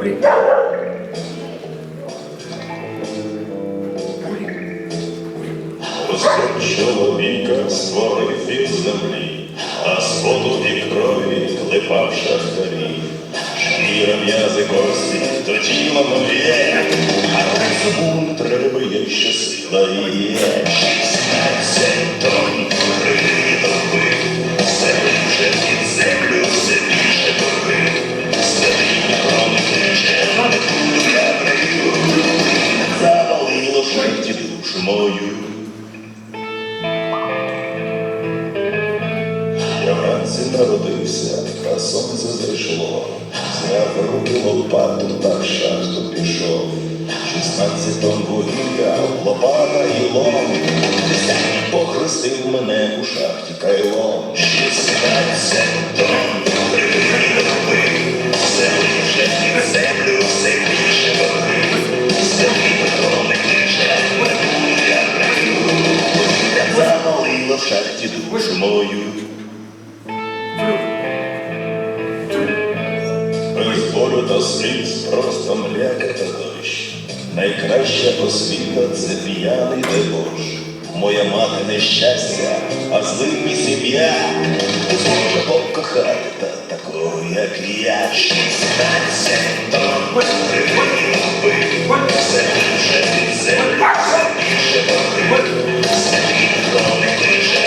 Obrigado. Господь чоловіка створив із землі, а з поту крові клепав шахтарі. Шкіра м'язи кості, то тіло моє, а розуму треба, якщо сила є. Шістнадцять тонн криги довби, все вже під землю, все більше борги. Святий крони тече, я брию, завалило шахті душу мою. Вранці народився, а сонце зайшло. Зняв руки лопату та в шахту пішов. Шістнадцять тонн вугілля, лопата і лом. Похрестив мене у шахті кайлом. Шістнадцять тонн все під землю, все більше. Святий Петро не кличе, не я браю. Я в шахті душу мою. Та сліз просто мляка та дощ. Найкраща освіта це п'яний дебош. Моя мати нещастя, а злий сім'я не зможе покохати та такого, як я. Шістнадцять прибив, все землю, все більше борги. Святий Петро не не я.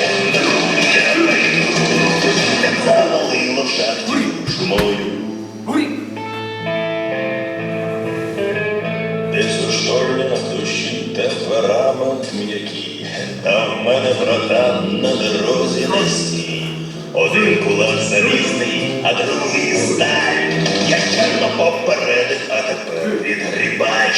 Так завалило в шахті мою. Феррамент м'які, та в мене врата на дорозі низькі. Один кулак залізний, а другий сталь. Я чорно попередив, а тепер відгрібай.